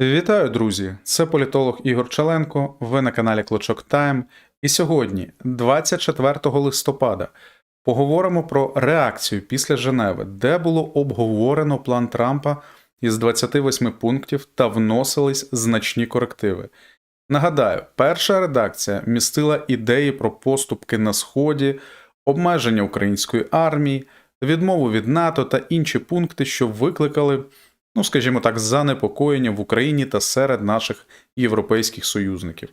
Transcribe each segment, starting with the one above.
Вітаю, друзі! Це політолог Ігор Челенко. Ви на каналі Клочок Тайм. І сьогодні, 24 листопада, поговоримо про реакцію після Женеви, де було обговорено план Трампа із 28 пунктів та вносились значні корективи. Нагадаю, перша редакція містила ідеї про поступки на Сході, обмеження української армії, відмову від НАТО та інші пункти, що викликали ну скажімо так, занепокоєння в Україні та серед наших європейських союзників.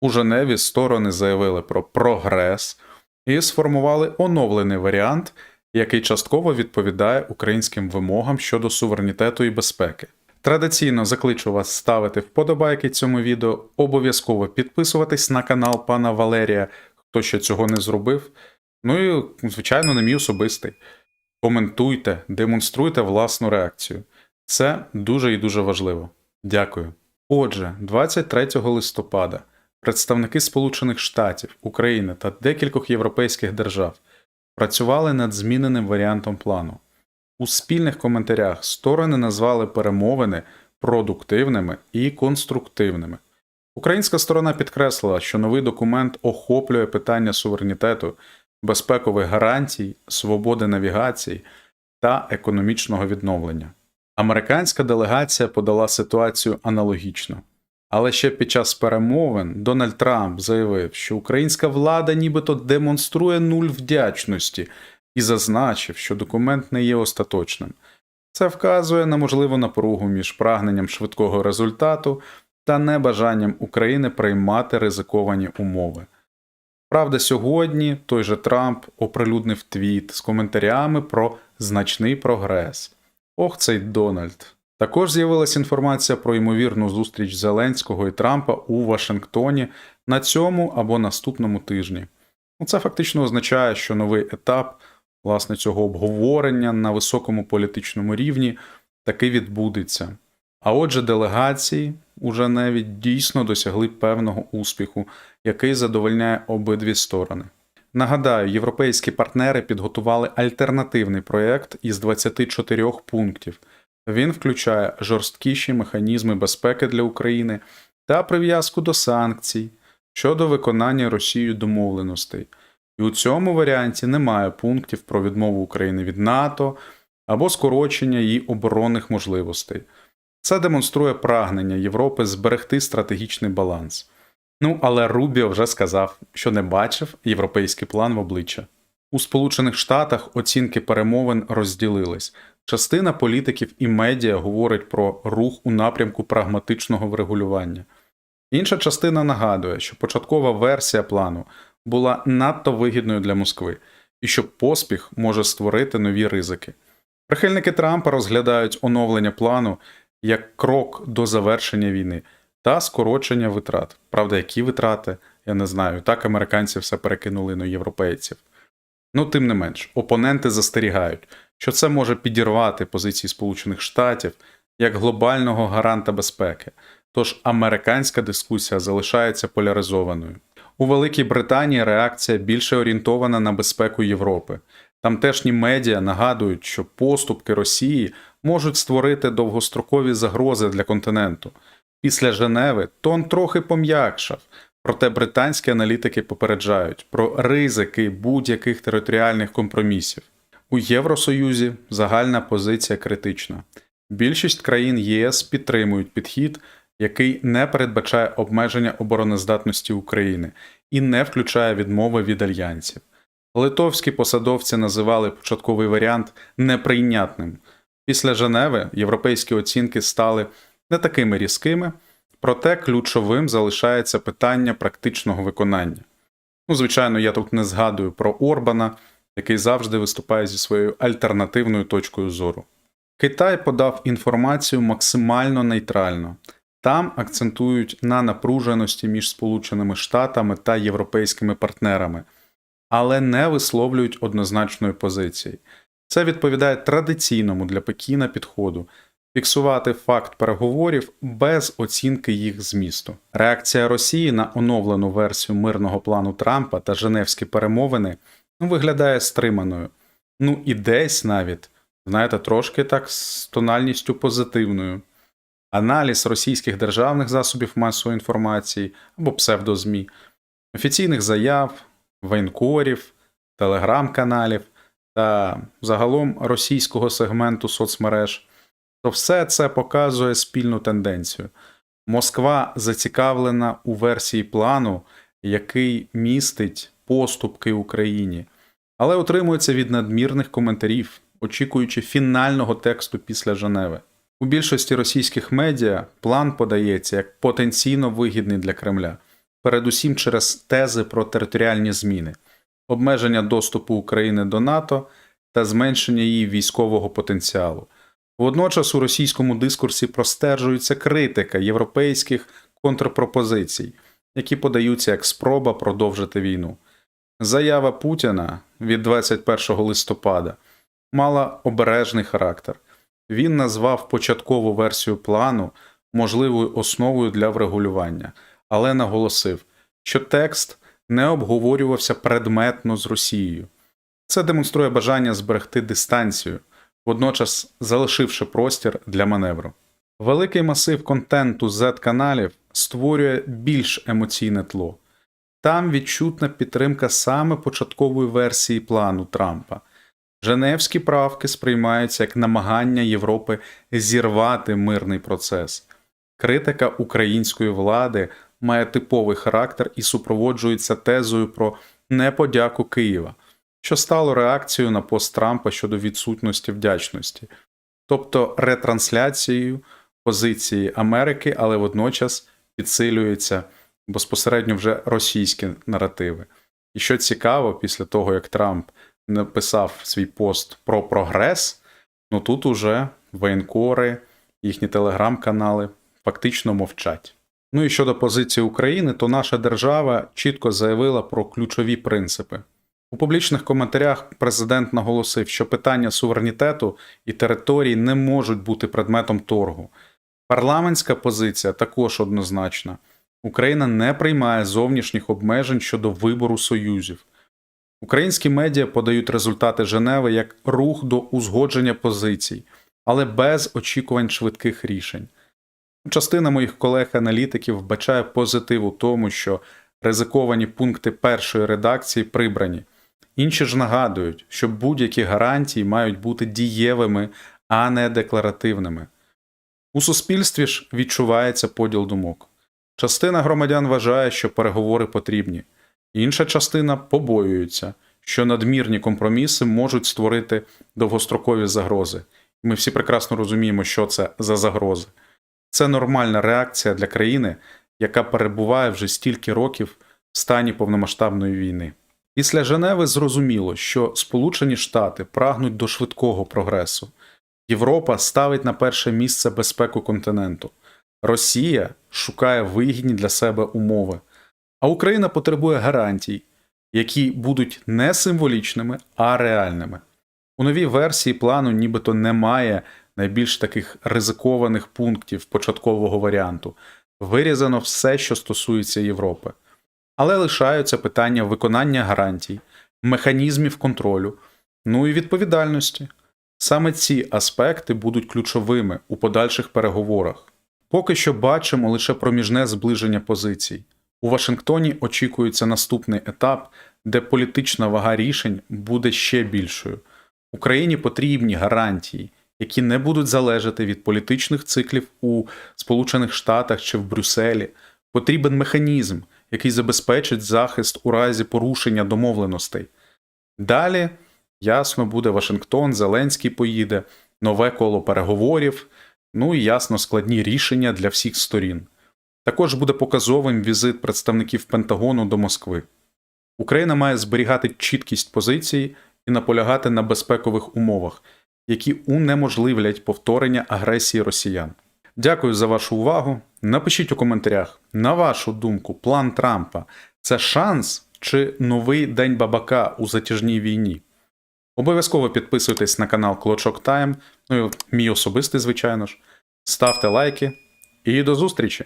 У Женеві сторони заявили про прогрес і сформували оновлений варіант, який частково відповідає українським вимогам щодо суверенітету і безпеки. Традиційно закличу вас ставити вподобайки цьому відео, обов'язково підписуватись на канал пана Валерія, хто ще цього не зробив. Ну і, звичайно, не мій особистий. Коментуйте, демонструйте власну реакцію. Це дуже і дуже важливо. Дякую. Отже, 23 листопада представники Сполучених Штатів, України та декількох європейських держав працювали над зміненим варіантом плану. У спільних коментарях сторони назвали перемовини продуктивними і конструктивними. Українська сторона підкреслила, що новий документ охоплює питання суверенітету, безпекових гарантій, свободи навігації та економічного відновлення. Американська делегація подала ситуацію аналогічно. Але ще під час перемовин Дональд Трамп заявив, що українська влада нібито демонструє нуль вдячності і зазначив, що документ не є остаточним. Це вказує на можливу напругу між прагненням швидкого результату та небажанням України приймати ризиковані умови. Правда, сьогодні той же Трамп оприлюднив твіт з коментарями про значний прогрес. Ох, цей Дональд. Також з'явилася інформація про ймовірну зустріч Зеленського і Трампа у Вашингтоні на цьому або наступному тижні. Ну, Це фактично означає, що новий етап власне цього обговорення на високому політичному рівні таки відбудеться. А отже, делегації у Женеві дійсно досягли певного успіху, який задовольняє обидві сторони. Нагадаю, європейські партнери підготували альтернативний проєкт із 24 пунктів. Він включає жорсткіші механізми безпеки для України та прив'язку до санкцій щодо виконання Росією домовленостей. І у цьому варіанті немає пунктів про відмову України від НАТО або скорочення її оборонних можливостей. Це демонструє прагнення Європи зберегти стратегічний баланс. Ну, але Рубіо вже сказав, що не бачив європейський план в обличчя. У Сполучених Штатах оцінки перемовин розділились. Частина політиків і медіа говорить про рух у напрямку прагматичного врегулювання. Інша частина нагадує, що початкова версія плану була надто вигідною для Москви і що поспіх може створити нові ризики. Прихильники Трампа розглядають оновлення плану як крок до завершення війни та скорочення витрат. Правда, які витрати, я не знаю. Так американці все перекинули на європейців. Ну, тим не менш, опоненти застерігають, що це може підірвати позиції Сполучених Штатів як глобального гаранта безпеки. Тож американська дискусія залишається поляризованою. У Великій Британії реакція більше орієнтована на безпеку Європи. Тамтешні медіа нагадують, що поступки Росії можуть створити довгострокові загрози для континенту. Після Женеви тон трохи пом'якшав, проте британські аналітики попереджають про ризики будь-яких територіальних компромісів. У Євросоюзі загальна позиція критична. Більшість країн ЄС підтримують підхід, який не передбачає обмеження обороноздатності України і не включає відмови від альянсів. Литовські посадовці називали початковий варіант неприйнятним. Після Женеви європейські оцінки стали не такими різкими, проте ключовим залишається питання практичного виконання. Ну, звичайно, я тут не згадую про Орбана, який завжди виступає зі своєю альтернативною точкою зору. Китай подав інформацію максимально нейтрально. Там акцентують на напруженості між Сполученими Штатами та європейськими партнерами, але не висловлюють однозначної позиції. Це відповідає традиційному для Пекіна підходу фіксувати факт переговорів без оцінки їх змісту. Реакція Росії на оновлену версію мирного плану Трампа та Женевські перемовини ну, виглядає стриманою. Ну і десь навіть, знаєте, трошки так з тональністю позитивною. аналіз російських державних засобів масової інформації або псевдозмі, офіційних заяв, воєнкорів, телеграм-каналів та загалом російського сегменту соцмереж, то все це показує спільну тенденцію. Москва зацікавлена у версії плану, який містить поступки Україні, але утримується від надмірних коментарів, очікуючи фінального тексту після Женеви. У більшості російських медіа план подається як потенційно вигідний для Кремля, передусім через тези про територіальні зміни, обмеження доступу України до НАТО та зменшення її військового потенціалу. Водночас у російському дискурсі простежується критика європейських контрпропозицій, які подаються як спроба продовжити війну. Заява Путіна від 21 листопада мала обережний характер. Він назвав початкову версію плану можливою основою для врегулювання, але наголосив, що текст не обговорювався предметно з Росією. Це демонструє бажання зберегти дистанцію, водночас залишивши простір для маневру. Великий масив контенту Z-каналів створює більш емоційне тло. Там відчутна підтримка саме початкової версії плану Трампа. Женевські правки сприймаються як намагання Європи зірвати мирний процес. Критика української влади має типовий характер і супроводжується тезою про неподяку Києва, що стало реакцією на пост Трампа щодо відсутності вдячності, тобто ретрансляцією позиції Америки, але водночас підсилюється безпосередньо вже російські наративи. І що цікаво, після того як Трамп написав свій пост про прогрес, ну тут уже воєнкори, їхні телеграм-канали фактично мовчать. Ну і щодо позиції України, то наша держава чітко заявила про ключові принципи. У публічних коментарях президент наголосив, що питання суверенітету і територій не можуть бути предметом торгу. Парламентська позиція також однозначна. Україна не приймає зовнішніх обмежень щодо вибору союзів. Українські медіа подають результати Женеви як рух до узгодження позицій, але без очікувань швидких рішень. Частина моїх колег-аналітиків вбачає позитив у тому, що ризиковані пункти першої редакції прибрані. Інші ж нагадують, що будь-які гарантії мають бути дієвими, а не декларативними. У суспільстві ж відчувається поділ думок. Частина громадян вважає, що переговори потрібні, інша частина побоюється, що надмірні компроміси можуть створити довгострокові загрози. Ми всі прекрасно розуміємо, що це за загрози. Це нормальна реакція для країни, яка перебуває вже стільки років в стані повномасштабної війни. Після Женеви зрозуміло, що Сполучені Штати прагнуть до швидкого прогресу. Європа ставить на перше місце безпеку континенту. Росія шукає вигідні для себе умови, а Україна потребує гарантій, які будуть не символічними, а реальними. У новій версії плану нібито немає найбільш таких ризикованих пунктів початкового варіанту. Вирізано все, що стосується Європи. Але лишаються питання виконання гарантій, механізмів контролю, ну і відповідальності. Саме ці аспекти будуть ключовими у подальших переговорах. Поки що бачимо лише проміжне зближення позицій. У Вашингтоні очікується наступний етап, де політична вага рішень буде ще більшою. Україні потрібні гарантії, які не будуть залежати від політичних циклів у Сполучених Штатах чи в Брюсселі. Потрібен механізм, який забезпечить захист у разі порушення домовленостей. Далі, ясно, буде Вашингтон, Зеленський поїде, нове коло переговорів, ну і ясно складні рішення для всіх сторін. Також буде показовим візит представників Пентагону до Москви. Україна має зберігати чіткість позиції і наполягати на безпекових умовах, які унеможливлять повторення агресії росіян. Дякую за вашу увагу. Напишіть у коментарях, на вашу думку, план Трампа це шанс чи новий день бабака у затяжній війні. Обов'язково підписуйтесь на канал Клочок Тайм, ну і мій особистий, звичайно ж. Ставте лайки і до зустрічі!